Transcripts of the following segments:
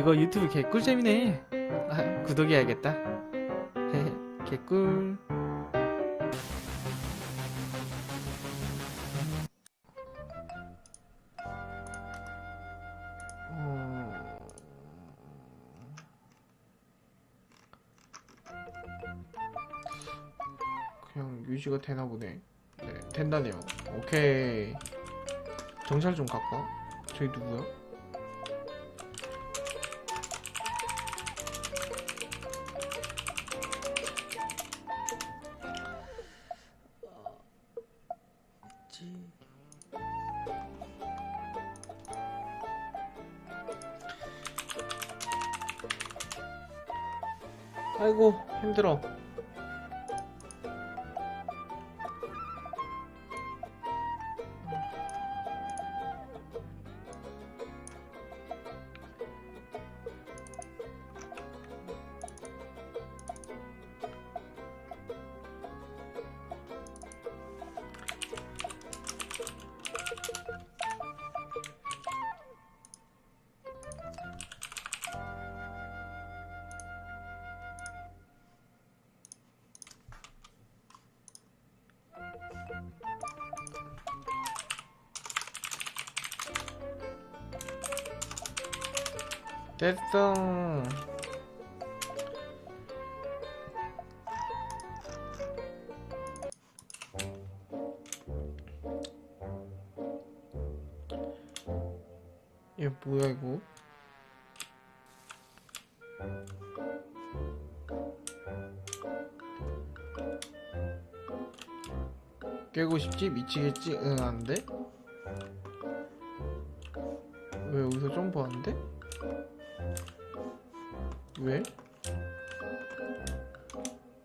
이거 유튜브 개꿀잼이네. 아, 구독해야겠다. 개꿀. 어, 그냥 유지가 되나 보네. 네, 된다네요. 오케이. 정찰 좀 갈까? 저기 누구야? 됐어. 얘 뭐야 이거? 깨고 싶지? 미치겠지? 응, 안 돼? 왜 여기서 점프하는데? 왜?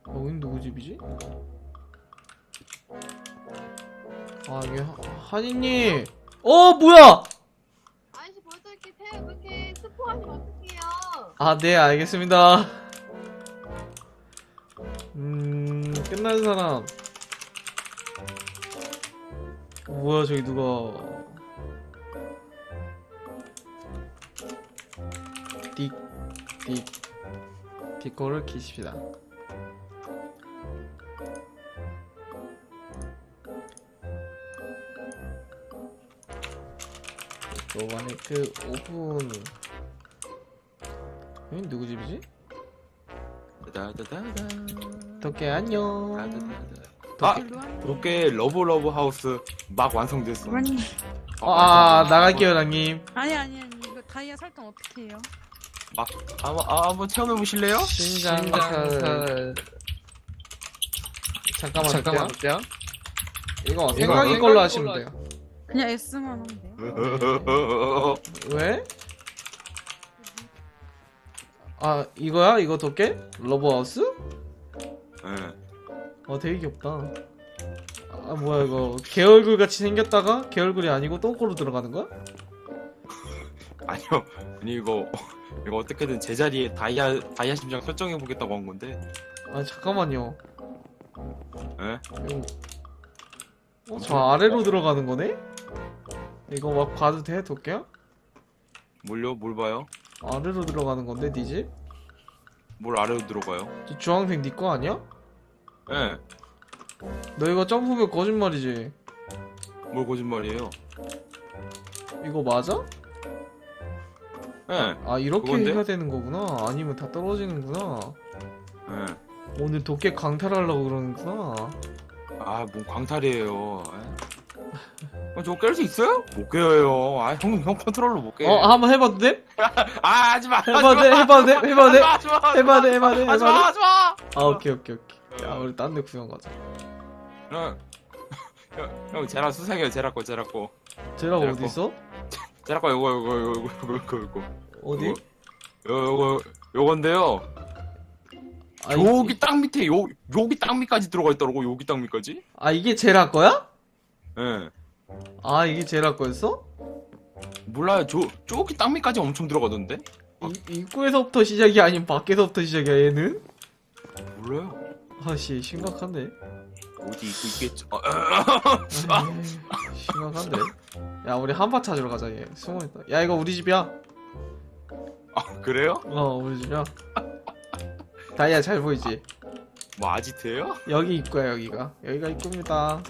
여긴 누구 집이지? 아 이게 하, 한이님 어 뭐야 아저씨 벌써 이렇게 태 그렇게 스포하시면 어떡해요? 아 네 알겠습니다 음 끝난 사람 뭐야 저기 누가 딕딕 딕거를 키십시다 요번에 그 오븐 여긴 누구 집이지? 다다다다. 덕계 안녕 아, 도깨 러브 러브 하우스 막 완성됐어. 아니 어, 아. 나갈게요 랑님 아니 아니 아니 이거 다이아 설정 어떻게 해요? 막 아, 아, 한번 체험해 보실래요? 신장 살 잠깐만 잠깐만 어때요? 이거 생각이 걸로 걸로 하시면 돼요 그냥 S만 하면 돼요. 왜? 아 이거야? 이거 덕계? 러브하우스? 예. 어 되게 귀엽다 아 뭐야 이거 개 얼굴 같이 생겼다가 개 얼굴이 아니고 똥꼬로 들어가는 거야? 아니요. 아니 이거 이거 어떻게든 제자리에 다이아 다이아 심장 설정해 보겠다고 한 건데. 아 잠깐만요 예? 이거 어, 저 아래로 들어가는 거네? 이거 막 봐도 돼 덕계야? 뭘요? 뭘 봐요? 아래로 들어가는 건데 니 집? 뭘 아래로 들어가요? 저 주황색 니 거 아니야? 예. 너 이거 점프면 거짓말이지 뭘 거짓말이에요? 이거 맞아? 예. 아 이렇게 그건데? 해야 되는 거구나 아니면 다 떨어지는구나 예. 오늘 도깨 강탈하려고 그러는구나 아, 뭔 광탈이에요. 예? 어, 저거 깰 수 있어요? 못 깨요. 아, 형, 형 컨트롤러 못 깨. 어 한번 해봐도 돼? 아, 하지 마. 해봐도 돼? 해봐도 돼? 해봐도 돼? 하지 마. 해봐도 돼? 해봐도 돼? 하지 마. 해봐도 돼? 하지 마. 아 오케이 오케이 오케이 야 우리 딴 데 구경 가자 형, 형, 형, 제라 수상해요. 제라 거, 제라 거. 쟤랑 내가 어디 있어? 제라 거, 요거, 요거, 요거, 요거, 요거, 요거. 어디? 요거, 요거, 요건데요. 아, 여기 이, 땅 밑에, 요, 여기 땅 밑까지 들어가 있더라고. 여기 땅 밑까지. 아 이게 제라 거야? 예. 아 이게 제라 거였어? 몰라요. 저, 저기 땅 밑까지 엄청 들어가던데? 이, 입구에서부터 시작이 아니면 밖에서부터 시작이야 얘는? 몰라요. 아씨 심각한데 어디 있고 있겠죠. 아, 에이, 심각한데 야 우리 한파 찾으러 가자 얘 숨어있다 야 이거 우리 집이야 아 그래요? 어 우리 집이야 다이아 잘 보이지? 뭐 아지트예요? 여기 입구야 여기가 여기가 입구입니다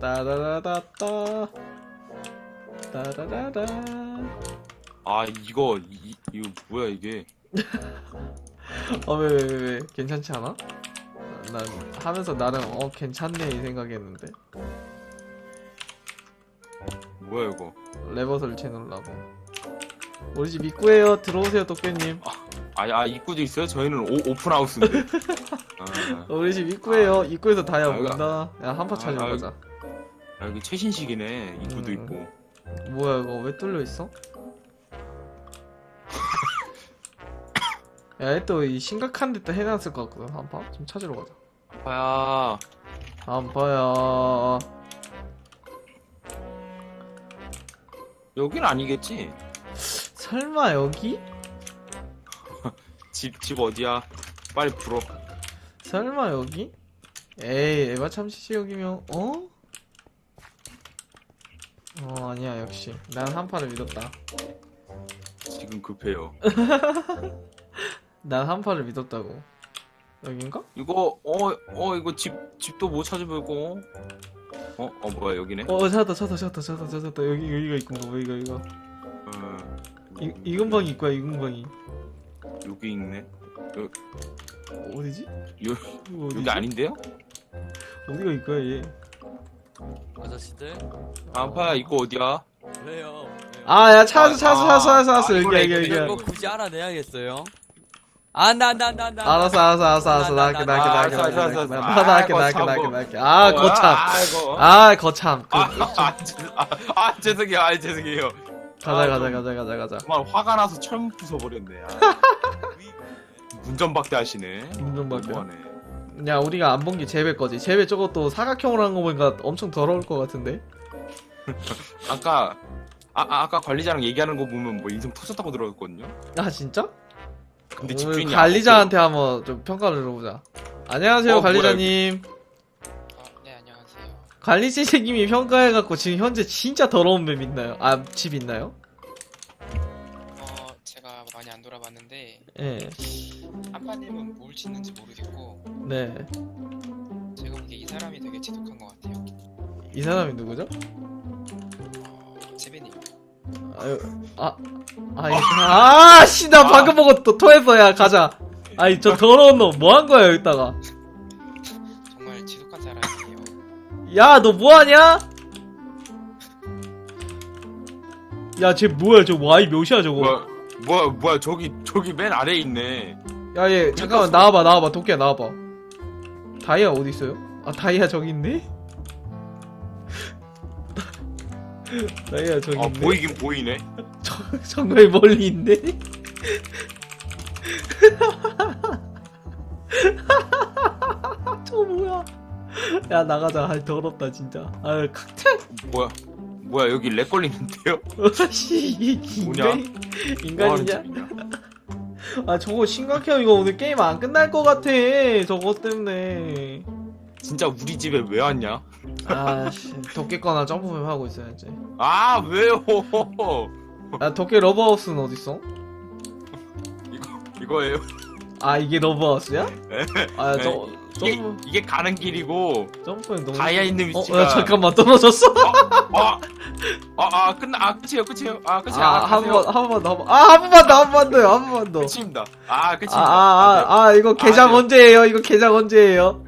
따라라라따 따라라라 아 이거 이, 이거 뭐야 이게? 어왜 왜왜왜 괜찮지 않아? 난 하면서 나름 어 괜찮네 이 생각했는데 뭐야 이거? 레버 설치 놓으려고 우리 집 입구에요 들어오세요 도깨님 아, 아 입구도 있어요? 저희는 오, 오픈 하우스인데. 아, 우리 집 입구에요 입구에서 다이아 아, 이거- 본다 야 한파 아, 찾으러 아, 가자 아, 여기 최신식이네. 입구도 음. 있고. 뭐야 이거 왜 뚫려 있어? 야또 이 심각한 데또 해놨을 것 같거든 한파 좀 찾으러 가자 아야. 한파야 여긴 아니겠지? 설마 여기? 집, 집 어디야? 빨리 불어. 설마 여기? 에이 에바 참치시 여기면 어? 어 아니야 역시 난 한파를 믿었다 지금 급해요. 난 한파를 믿었다고 여긴가? 이거, 어, 어, 이거 집, 집도 못 찾아보고. 어, 어, 뭐야, 여기네? 어 찾았다 찾았다 찾았다 찾았다 찾았다 여기 여기가 있구나 여기가 여기가 어, 이, 이근방이 있고야 이근방이 여기 있네. 어디지? 요- 이거 어디지? 여기 아닌데요? 어디가 있고야 얘 아저씨들 아파야, 이거 어디야? 왜요? 왜요? 아, 야, 찾았어, 찾았어, 아, 찾았어, 찾았어. 아, 여기, 이거네, 여기, 이거네, 여기. 이런 거 굳이 알아내야겠어요? 아, 나, 나, 나, 나. 알았어, 알았어, 알았어, 알았어. 나, 나할게, 나, 나할게, 나, 나할게, 알았어, 나할게, 알았어, 나할게, 알았어. 나할게, 나 할게, 아, 나할게, 거참 나할게, 뭐. 나할게. 아, 어, 거참. 아, 이거. 아, 거참. 그, 아, 아, 죄- 아, 아, 죄송해요. 아, 죄송해요. 가자, 아, 가자, 좀- 가자, 가자, 가자. 정말 화가 나서 철 부숴버렸네. 아. 문전박대 하시네. 문전박대. 너무하네. 야, 우리가 안 본게 재배 거지. 재배 저것도 사각형으로 한 거 보니까 엄청 더러울 것 같은데? 아까 아, 아, 아까 관리자랑 얘기하는 거 보면 뭐 인성 터졌다고 들었거든요. 아, 진짜? 근데 오늘 집주인이 관리자한테 한번 좀 평가를 들어보자. 안녕하세요, 어, 관리자님. 아, 네, 안녕하세요. 관리자 선생님이 평가해갖고 지금 현재 진짜 더러운 맵 있나요? 아, 집 있나요? 어, 제가 많이 안 돌아봤는데, 예. 한파님은 뭘 짓는지 모르겠고, 네. 제가 보기에 이 사람이 되게 지독한 것 같아요. 이 사람이 누구죠? 아유, 아, 아이, 아, 씨, 나 방금 보고 또 토했어, 야, 가자. 아이, 저 더러운 놈, 뭐 한 거야, 여기다가. 정말 지독한 사람이에요. 야, 너 뭐 하냐? 야, 쟤 뭐야, 저 와이 몇이야, 저거. 뭐야 뭐야 뭐야 저기 저기 맨 아래에 있네. 야, 얘, 잠깐만, 나와봐, 나와봐, 도끼야, 나와봐. 다이아 어디 있어요? 아, 다이아 저기 있네? 다이아 저기 아 있네? 보이긴 보이네. 정말 멀리 있네? 저 뭐야? 야 나가자. 아 더럽다 진짜. 아 칵테일. 뭐야 뭐야 여기 렉 걸리는데요? 씨 이게 뭐냐? 인간 뭐 인간이냐? 집이냐? 아 저거 심각해요. 이거 오늘 게임 안 끝날 것 같아. 저거 때문에. 진짜 우리 집에 왜 왔냐? 아씨 도끼거나 점프맵 하고 있어야지. 아 왜요? 야 도끼 러버하우스는 어디 있어? 이거 이거예요. 아 이게 러버하우스야? 아저 네. 이게 점프 이게 가는 길이고 점프는 너무. 다이아 있는 어, 위치가. 야, 잠깐만 떨어졌어. 아, 아, 아, 끝나, 아, 끝이에요, 끝이에요. 아, 끝이야. 아, 아, 한. 번, 한 번 더, 한 번. 아, 한 번만 더, 한 번 더요, 한 번만 더. 끝입니다. 아, 아, 끝입니다. 아, 아, 아, 이거 개장 네. 언제예요? 이거 개장 언제예요?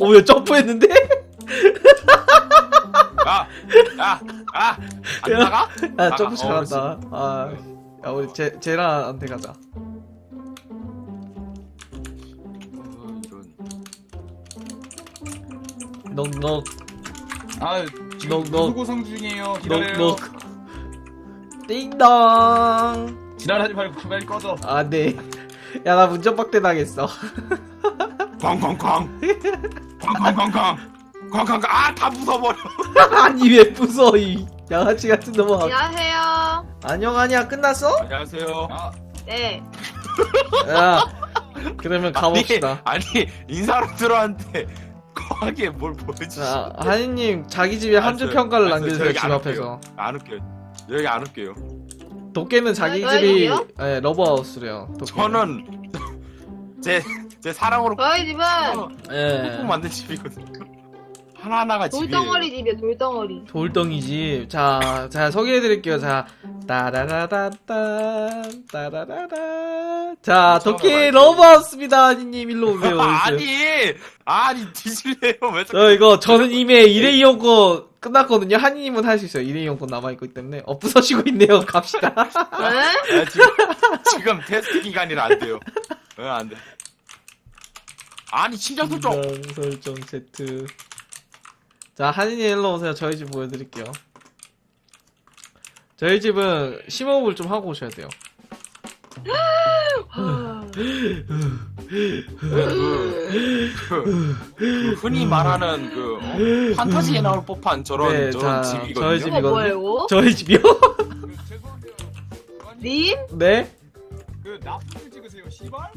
오, 왜 점프했는데? 아, 아, 아, 안 야. 나가? 야, 아, 점프 어, 잘한다. 아, 야, 우리 제, 제라한테 가자. 어, 이런. 넉넉, 아, 지금 너. 구고성 중이에요. 기다려요. 넉넉. 띵동. 지랄하지 말고 빨리 꺼져. 아, 네. 야, 나 문전박대 당했어. 쾅쾅쾅. 쾅쾅쾅쾅. 쾅쾅쾅. 아, 다 부숴버려. 아니, 왜 부숴, 이 양아치 같은 놈아. 안녕하세요. 안녕, 아니야, 끝났어? 안녕하세요. 아, 네. 야, 그러면 가봅시다. 아니, 아니, 인사로들한테 거하게 뭘 보여주시 자, 하니님 자기 집에 한 줄 알았어요. 평가를 알았어요. 남겨주세요 저기 집 안 앞에서. 안 웃겨요. 여기 안 웃겨요. 도깨는 자기 아, 집이 저희요? 예, 러브하우스래요. 도깨는. 저는 제 제 사랑으로 저희 집은 예. 꼭 만든 집이거든요. 하나 하나가 집이에요. 돌덩어리 집이야 돌덩어리. 돌덩이 집. 자, 자 소개해드릴게요. 자, 따라라따따, 따라라라. 자, 도깨 러브하우스입니다. 아니님 일로 오세요. 아니 아니 뒤질래요 왜저 이거 저는 이미 일회이용권 끝났거든요. 한이님은 할 수 있어요. 일회이용권 남아있기 때문에. 어, 부서지고 있네요. 갑시다. 에? 아, 지금, 지금 테스트 기간이라 안 돼요. 왜 안 돼? 아니 심장 설정. 인강 설정 Z. 자, 한이님 일로 오세요. 저희 집 보여드릴게요. 저희 집은 심호흡을 좀 하고 오셔야 돼요. 그, 그 흔히 말하는 그 어? 판타지에 나올 법한 저런 네, 저런 자, 집이거든요. 저희 이거 집이거든요. 뭐예요? 저희 집이요? 그, 죄송한데요. 님? 네. 그 납품 찍으세요, 씨발?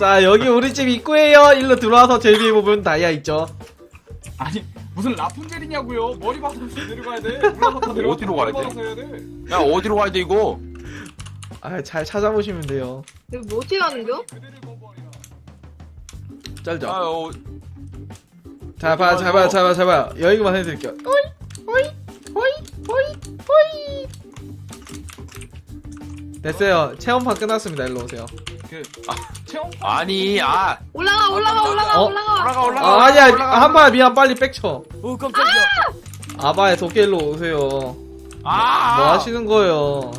자, 여기 우리 집 입구에요. 일로 들어와서 제일 위에 보면 다이아 있죠. 아니 무슨 라푼젤이냐고요? 머리 박아서 내려가야 돼. 올라갔다 내려갔다 어디로 가야 돼? 박아서 해야 돼. 야 어디로 가야 돼 이거? 아, 잘 찾아보시면 돼요. 여기 뭐 어떻게 가는 겨? 그대를 거부하리라. 짤죠. 아, 어, 자, 봐, 자, 봐, 자, 봐, 자, 봐. 여기만 해드릴게요. 오이, 오이, 오이, 오이, 오이. 됐어요. 체험판 끝났습니다. 일로 오세요. 그 체험 아니 아 올라가 올라가 올라가 어? 올라가. 올라가 올라가. 아, 아니야. 올라가. 한발 미안. 빨리 백쳐. 오 깜짝이야. 아바의 도깨 일로 오세요. 아, 뭐 하시는 거예요?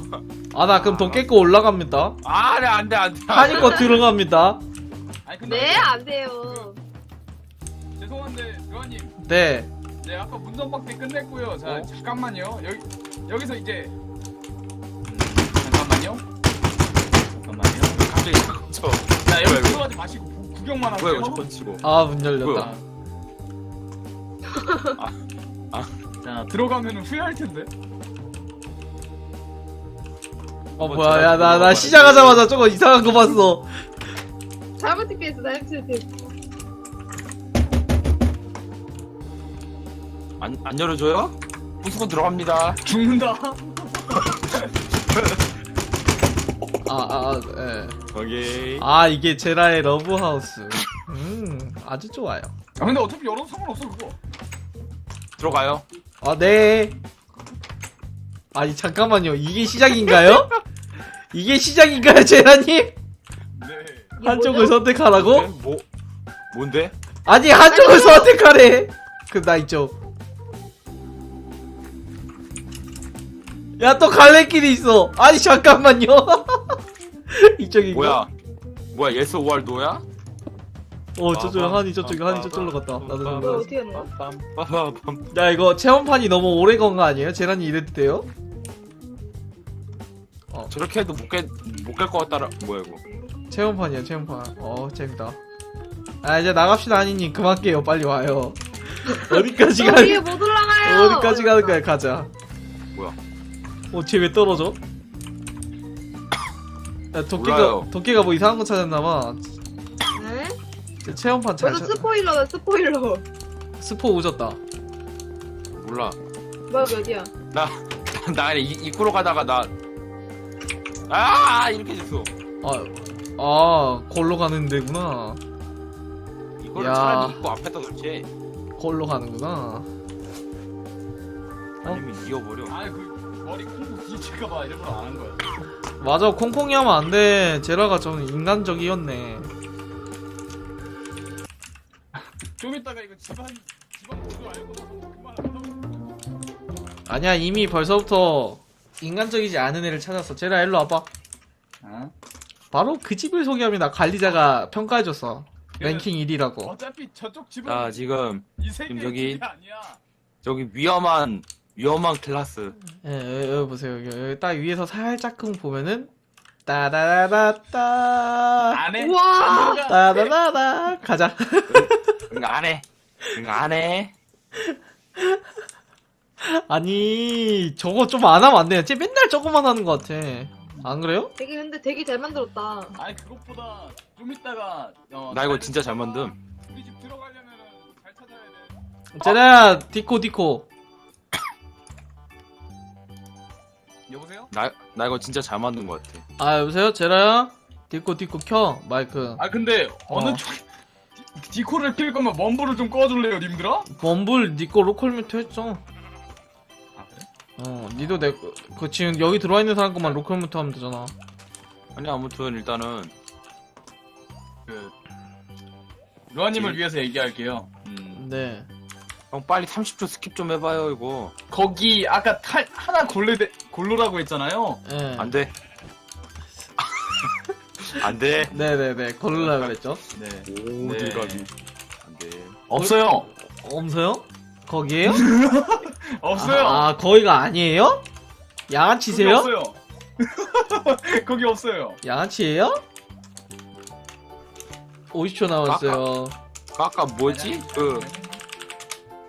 아, 나 그럼 도깨 거 올라갑니다. 아, 네, 안 돼, 안 돼. 한이 거 들어갑니다. 아니 근데 네, 안 돼요. 죄송한데 의원님, 네. 네 아까 문전박대 끝냈고요. 자 어? 잠깐만요. 여기 여기서 이제 갑자기 저자 여기 뭐야, 이거? 들어가지 마시고 구- 구경만 하세요. 뭐야 이거 저번 치고. 아, 문 열렸다. 자 들어가면 후회할 텐데. 어, 뭐야. 야, 나, 나 시작하자마자 저거 이상한 거 봤어. 잘못 듣겠어. 잘못 듣겠어. 안, 안 열어줘요? 무조건 들어갑니다. 죽는다. 아, 아, 아, 예. 오케이. 아, 이게 제라의 러브하우스. 음, 아주 좋아요. 아 근데 어차피 열어도 상관없어 그거. 들어가요. 아, 네. 아니, 잠깐만요. 이게 시작인가요? 이게 시작인가요, 제라님? 네. 한쪽을? 선택하라고? 네? 뭐 뭔데? 아니, 한쪽을 선택하래! 그, 나 있죠. 야, 또 갈래길이 있어. 아니, 잠깐만요. 이쪽인가? 뭐야? 뭐야? 예스 오알 노야? 어, 저쪽, 한이 저쪽에, 한이 저쪽으로 갔다. 나도 이거 저기로 어떻게 하는 거야? 빠밤. 야 이거 체험판이 너무 오래 건 거 아니에요? 재란이 이래도 돼요? 저렇게 해도 못깰못깰것 같다라. 뭐야 이거? 체험판이야 체험판 어 재밌다 아 이제 나갑시다 아니님 그만 깨요 빨리 와요 어디까지 가 여기에 못 올라가요. 어디까지 가는 거야 가자 뭐야? 어쟤 왜 떨어져? 야 도끼가 몰라요. 도끼가 뭐 이상한 거 찾았나봐 네? 체험판 잘 찾... 스포일러다 스포일러. 스포 오졌다 몰라. 뭐야 어디야? 나 그냥 이, 입구로 가다가 나. 아 이렇게 됐어. 아, 아 걸로 가는 데구나 이거를 야. 차라리 입구 앞에다 놓지. 걸로 가는구나 아니면 이어버려. 아그 머리 콩고 뒤질까봐 일부러 안 한 거야. 맞아 콩콩이 하면 안돼. 제라가 좀 인간적이었네. 좀 이따가 이거 집안 집안 구조 알고 그만 아니야 이미 벌써부터 인간적이지 않은 애를 찾았어. 제라 일로 와봐. 어? 바로 그 집을 소개합니다. 관리자가 평가해줬어. 랭킹 1위라고. 어차피 저쪽 집은 자 지금 이 세계 지금 집이 아니야. 저기 위험한 위험한 클라스. 예, 여기, 여기 보세요 여기, 여기 딱 위에서 살짝쿵 보면은 따다라따 안 해. 우와. 안. 따다다다 가자 응 안 해. 응 안 해. 아니 저거 좀 안 하면 안 돼. 쟤 맨날 저거만 하는 것 같아. 안 그래요? 되게 근데 되게 잘 만들었다. 아니 그것보다 좀 이따가 어, 나 이거 잘- 진짜 잘 만듦. 우리 집 들어가려면 잘 찾아야 돼. 쟤네야 디코 디코. 나 나 이거 진짜 잘 만든 것 같아. 아 여보세요? 제라야? 디코 디코 켜 마이크. 아 근데 어느 어. 쪽 디코를 킬 거면 먼보를 좀 꺼줄래요 님들아? 범블 니꺼 로컬 뮤트 했죠. 아 그래? 어 니도 내그 지금 여기 들어와 있는 사람 것만 로컬 뮤트 하면 되잖아. 아니 아무튼 일단은 그 루아님을 위해서 얘기할게요. 음, 네 형 빨리 30초 스킵 좀 해봐요 이거. 거기 아까 탈, 하나 골르 골로라고 했잖아요 예. 안 돼. 안 돼. 네네네 걸으려 그랬죠 네 오 네. 들어가기. 안 돼. 없어요 없어요? 거기에요? 없어요 아, 아, 거기가 아니에요? 거기 양아치세요? 없어요 거기 없어요 양아치예요? 50초 남았어요 그 아까 뭐지? 그,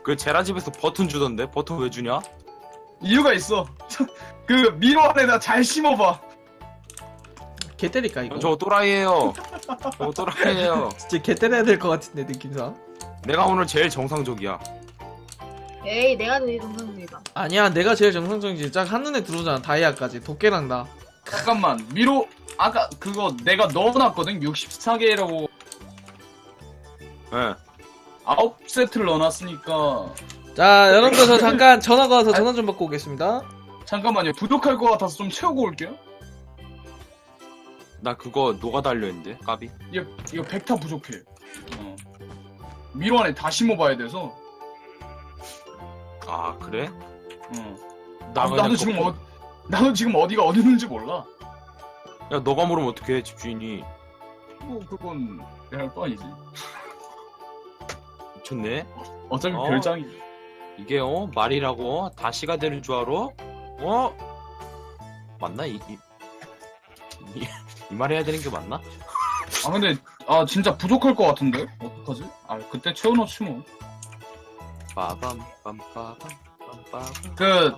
그 제라 집에서 버튼 주던데? 버튼 왜 주냐? 이유가 있어 그 미로 안에다 잘 심어봐 개 때릴까 이거? 형, 저거 또라이에요. 저거 또라이에요. 진짜 개 때려야 될 것 같은데 느낌상 내가 오늘 제일 정상적이야. 에이 내가 더 정상적이다. 아니야 내가 제일 정상적이지 딱 한눈에 들어오잖아 다이아까지 도깨랑 나 잠깐만 미로 아까 그거 내가 넣어놨거든 64개라고 예. 아홉 세트를 넣어놨으니까 자 여러분들 저 잠깐 전화가 와서 전화 좀 받고 오겠습니다 잠깐만요 부족할 것 같아서 좀 채우고 올게요 나 그거 녹아 달려있는데, 까비. 이거, 이거 백타 부족해 어. 미로 안에 다 심어봐야 돼서 아, 그래? 어. 나 나, 그냥 나도 지금 거- 어, 나도 지금 어디가 어디 있는지 몰라 야, 너가 모르면 어떡해, 집주인이. 뭐 그건 내가 할 뻔이지 미쳤네? 어차피 어. 별장이지 이게, 어? 말이라고, 어? 다시가 되는 줄 알아? 어? 맞나? 이, 이, 말 해야 되는 게 맞나? 아 근데 아 진짜 부족할 것 같은데 어떡하지? 아 그때 채워놓지 뭐 빠밤, 빰빠밤, 빰빠밤. 그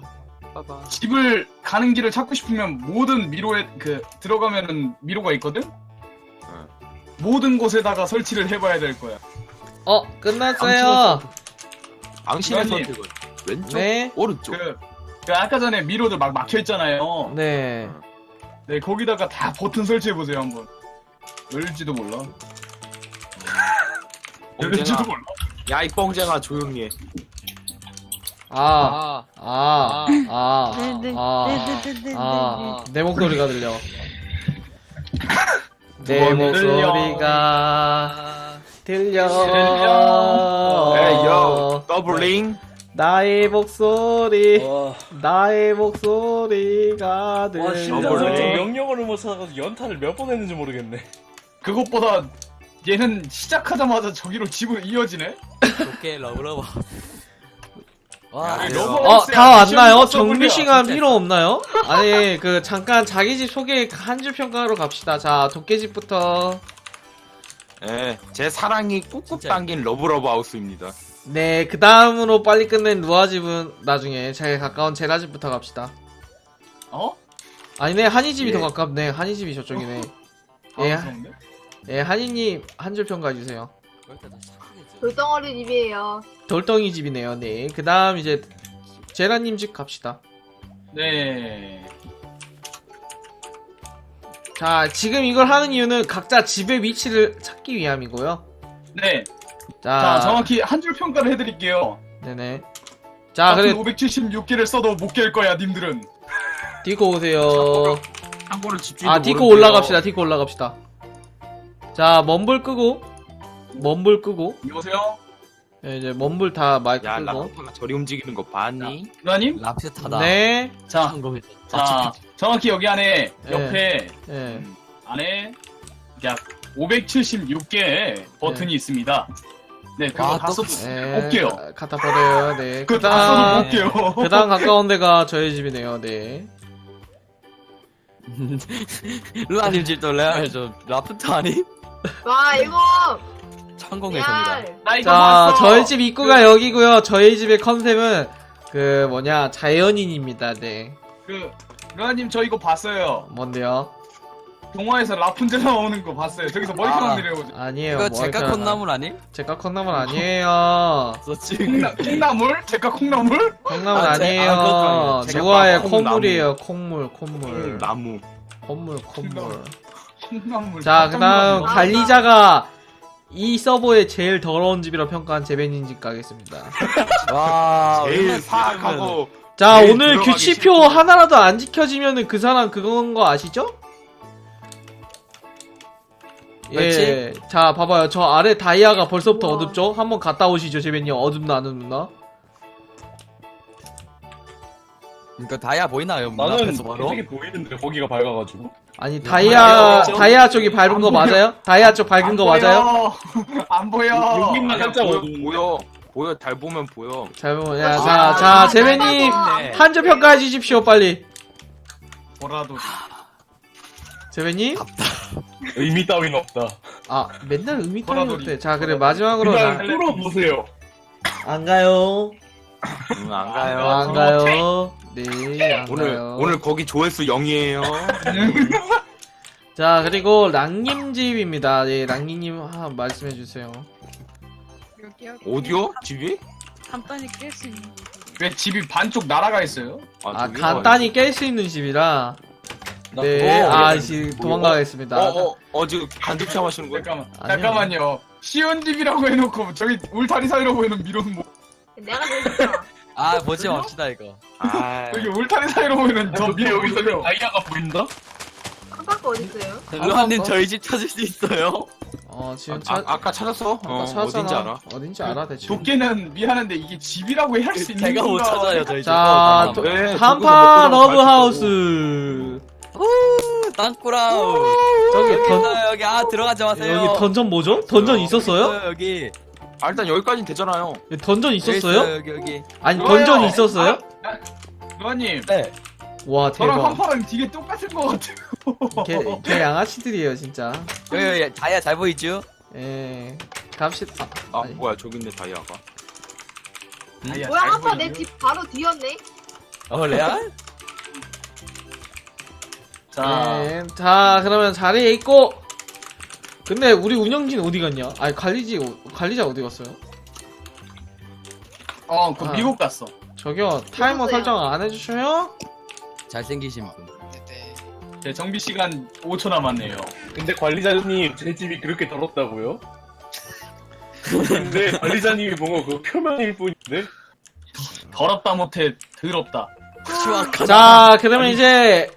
빠밤. 집을 가는 길을 찾고 싶으면 모든 미로에 그 들어가면은 미로가 있거든. 모든 곳에다가 설치를 해봐야 될 거야. 어 끝났어요 당신의. 선택은 왼쪽, 네 오른쪽. 그, 그 아까 전에 미로들 막 막혀 있잖아요. 네. 네. 거기다가 다 버튼 설치해 보세요 한번. 열릴지도 몰라. 열릴지도 뻥쟁아. 몰라. 야, 이 뻥쟁아, 조용히 해. 아, 아, 아, 아, 네네 아, 네네네네 아, 내 목소리가 들려. 내번 목소리가 아, 들려. 들려. 에이, 요, 더블링. 나의 목소리, 와, 나의 목소리가 들려. 와 심지어 더블 설정 링. 명령어를 못 써가지고 연타를 몇 번 했는지 모르겠네. 그것보다 얘는 시작하자마자 저기로 집으로 이어지네. 좋게 러브러브. 와, 야, 아니, 그래서- 러버- 어, 다 왔나요? 정비 시간. 필요 없나요? 아니, 그, 잠깐 자기 집 소개 한 줄 평가로 갑시다. 자, 도깨집부터. 예, 제 사랑이 꾹꾹 진짜. 당긴 러브러브 하우스입니다. 네, 그 다음으로 빨리 끝낸 루아집은 나중에 제일 가까운 제라집부터 갑시다. 어? 아니네, 한이집이 예. 더 가깝네. 한이집이 저쪽이네. 예, 당황스럽네. 예, 한이님 한 줄 평가해주세요. 착하게 돌 덩어리 집이에요. 돌덩이 집이네요, 네. 그 다음 이제 제라님 집 갑시다. 네. 자, 지금 이걸 하는 이유는 각자 집의 위치를 찾기 위함이고요. 네. 자, 자 정확히 한 줄 평가를 해드릴게요. 네네. 자, 그래, 576개를 써도 못 깰 거야, 님들은. 디코 오세요. 참고로 집주인 아, 디코 올라갑시다, 디코 올라갑시다. 자, 먼불 끄고, 먼불 끄고, 여보세요? 예, 이제 먼불 다 마이크 야, 끄고. 라파가 저리 움직이는 거 봤니? 누나님? 랍스타다. 네, 자. 자, 정확히 여기 안에 네. 옆에 예. 안에 약 576개의 버튼이 있습니다. 네, 그거 와, 다 또- 써도 예. 올게요. 가- 갖다 버려요, 네. 그거 그다 써도 다음, 올게요. 그 다음 가까운 데가 저희 집이네요, 네. 루아님 집도 레알 저 랍스타 아니? 와 이거 나 이거 자, 봤어. 저희 집 입구가 여기고요. 저희 집의 컨셉은 그 뭐냐 자연인입니다. 네. 그 루아님 저 이거 봤어요. 뭔데요? 동화에서 라푼젤 나오는 거 봤어요. 저기서 머리카락 아. 내려오죠. 아니에요. 이거 뭐 제가 할까요? 콩나물 아님? 제가 콩나물 아니에요. 그렇지. 콩나, 콩나물? 제가 콩나물? 콩나물 아, 제-. 아, 그것도 아니에요. 제가 노아의 콩나무. 콩물이에요. 콩물, 콩물, 음, 나무. 콩물, 콩물. 콩나물. 자, 깜짝 그다음 놀랐네. 관리자가 이 서버의 제일 더러운 집이라 평가한 제베닌 집 가겠습니다. 와, 제일 사악하고 자, 제일 오늘 들어가기 규칙표 싫고. 하나라도 안 지켜지면은 그 사람 그건 거 아시죠? 예. 자, 봐봐요. 저 아래 다이아가 벌써부터 우와. 어둡죠? 한번 갔다 오시죠, 제베님. 어둡나 안 어둡나? 그러니까 다이아 보이나요? 문 나는 앞에서 바로? 되게 보이는데 거기가 밝아가지고. 아니, 다이아, 다이아 쪽이 밝은 거 맞아요? 다이아 쪽 밝은 안거 보여. 맞아요? 안 보여. 여기만 아니야, 깜짝 보여, 어두운 보여. 보여. 달 보면 보여. 잘 보면, 야, 자, 자, 제베님. 네. 한줄 평가해 주십시오, 빨리. 보라도. 제베님? 의미 따윈 없다. 아, 맨날 의미 보라돌이. 따위 못해. 자, 그래, 마지막으로. 그냥 나- 뚫어보세요. 안 가요. 응, 안 가요. 안 가요. 네, 안 오늘 가요. 오늘 거기 조회수 0이에요. 자, 그리고 랑님 집입니다. 예, 랑님님 한 말씀해 주세요. 여기. 어디요? 집이? 간단히 깰 수 있는 거. 왜 집이 반쪽 날아가 있어요? 아, 저기요? 간단히 깰 수 있는 집이라. 나 네, 그거 아, 어디- 씨, 도망가겠습니다. 어, 어, 어, 지금 간접 체험하시는 거예요? 잠깐만. 아니요. 잠깐만요. 쉬운 집이라고 해놓고 저기 울타리 사이로 보이는 미로는 뭐? 내가. 아, 보지 맙시다, 이거. 아, 여기 울타리 사이로 보이는 저 미로 여기서 보이세요? 다이아가 보인다? 깜빡 어디 있어요? 루아님 저희 집 찾을 수 있어요? 어, 지금 아, 찾, 아 까 찾았어? 아까 어, 찾았잖아. 어딘지 알아? 어딘지 알아, 대충. 도끼는 미안한데 이게 집이라고 할 수 있는 제가 못 건가? 찾아요, 저희 집. 자, 어, 도- 왜? 한파 저거 먹고 러브하우스. 땅꾸라우. 저기 여기 던, 있어요, 여기. 아, 들어가지 마세요. 여기 던전 뭐죠? 던전 여기 있었어요? 여기. 아, 일단 여기까지는 되잖아요. 여기 던전 여기 있었어요? 여기, 여기. 아니, 뭐예요? 던전 있었어요? 루아님, 네. 와, 저랑 대박. 한파랑 되게 똑같은 것 같아 요. 개, 개 양아치들이에요, 진짜. 여기, 여기, 다이아 잘 보이죠? 예. 갑시다. 아, 아니. 뭐야, 저기 있네, 다이아가. 아니야, 뭐야 잘 한파 보이네요. 내 집 바로 뒤였네. 어, 레알? 자, 네. 자, 그러면 자리에 있고. 근데 우리 운영진 어디 갔냐? 아니, 관리지, 관리자 어디 갔어요? 어, 그 아. 미국 갔어. 저기요, 타이머? 설정 안 해주셔요? 잘생기신 분. 제 정비 시간 5초 남았네요. 근데 관리자님 제 집이 그렇게 더럽다고요? 근데 관리자님이 뭔가 그 표면일 뿐인데? 더럽다 못해 더럽다. 추악하다. 자, 그러면 이제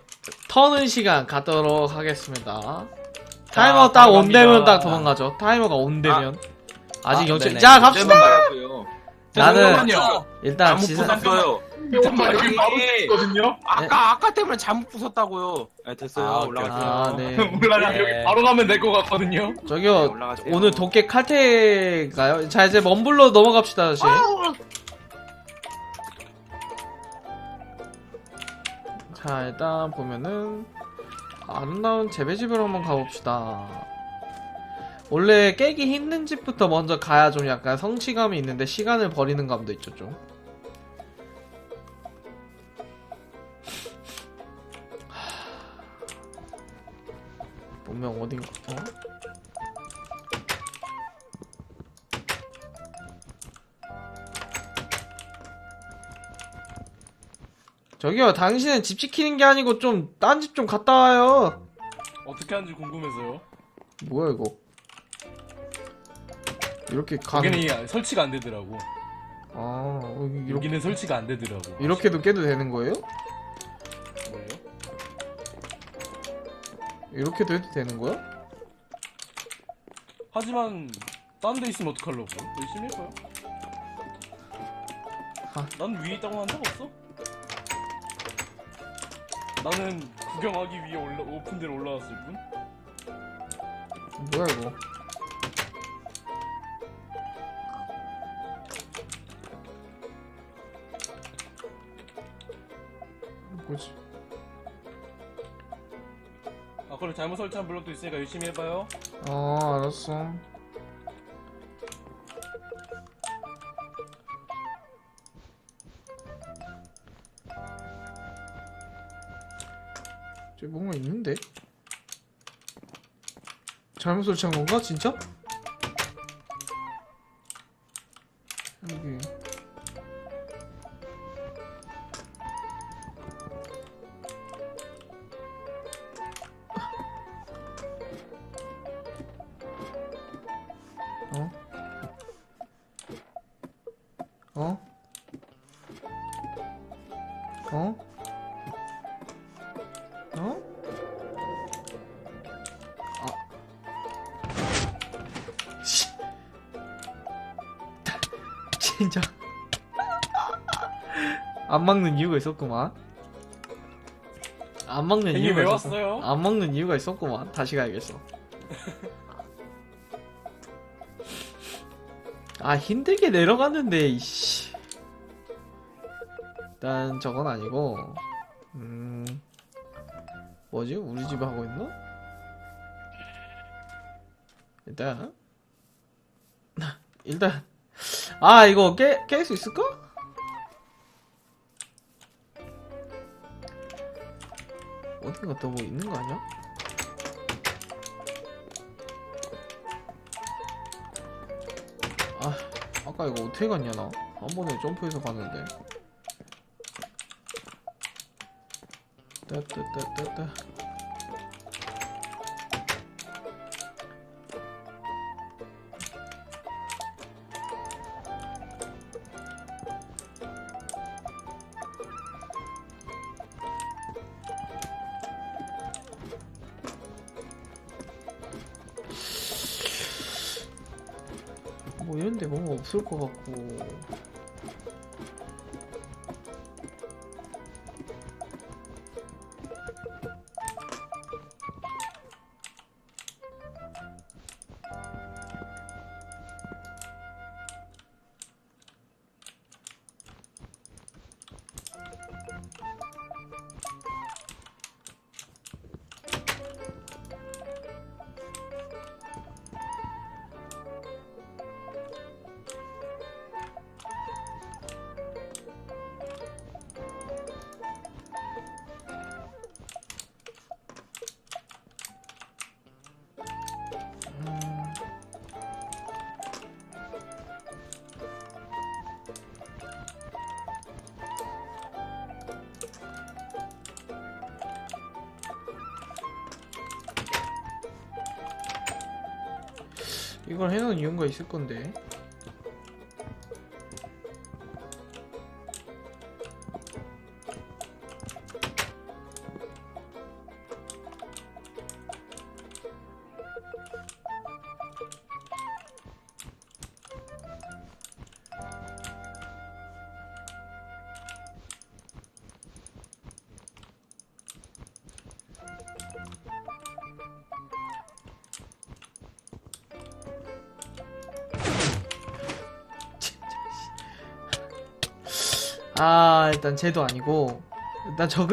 터는 시간 갖도록 하겠습니다. 타이머 자, 딱 온되면. 딱 도망가죠. 타이머가 온되면. 아, 직 아, 영체. 네네. 자, 갑시다! 나는 잠깐만요. 일단 잘못 지사, 부쉈어요. 잠깐만 여기 바로 있거든요. 아까, 아까 때문에 잘못 부쉈다고요. 네, 됐어요. 아, 올라가세요. 아, 네. 올라가. 네. 여기 바로 가면 될 것 같거든요? 저기요, 올라가세요. 오늘 도깨 칼퇴가요? 자, 이제 먼블로 넘어갑시다, 다시. 아우, 자, 일단 보면은 아름다운 재배집으로 한번 가봅시다. 원래 깨기 힘든 집부터 먼저 가야 좀 약간 성취감이 있는데 시간을 버리는 감도 있죠, 좀. 분명 어딘가, 어? 저기요, 당신은 집 지키는 게 아니고 좀 딴 집 좀 갔다 와요. 어떻게 하는지 궁금해서요. 뭐야 이거? 이렇게 가는 여기는 설치가 안 되더라고. 아 여기 이렇게 여기는 설치가 안 되더라고. 이렇게도 깨도 되는 거예요? 이렇게도 해도 되는 거야? 하지만 딴 데 있으면 어떡하려고? 열심히 해봐요. 아. 난 위에 있다고 한 적 없어. 나는 구경하기 위해 올라 오픈대로 올라왔을 뿐. 뭐야 이거? 뭐지? 아 그럼 잘못 설치한 블록도 있으니까 열심히 해봐요. 아 알았어. 저 뭔가 있는데? 잘못 설치한 건가 진짜? 있었구만 안 괜히 이유가 왔어요? 안 먹는 이유가 있었구만 다시 가야겠어 아 힘들게 내려갔는데 이씨 일단 저건 아니고 음 뭐지 우리 집에 하고 있나? 일단 일단 아 이거 깨 깰 수 있을까? 어딘가 또 뭐 있는 거 아니야? 아 아까 이거 어떻게 갔냐 나? 한 번에 점프해서 갔는데. 따따따따따 뭐 이런데 뭔가 없을 것 같고 이걸 해놓은 이유가 있을 건데 일단 쟤도 아니고 일단 저그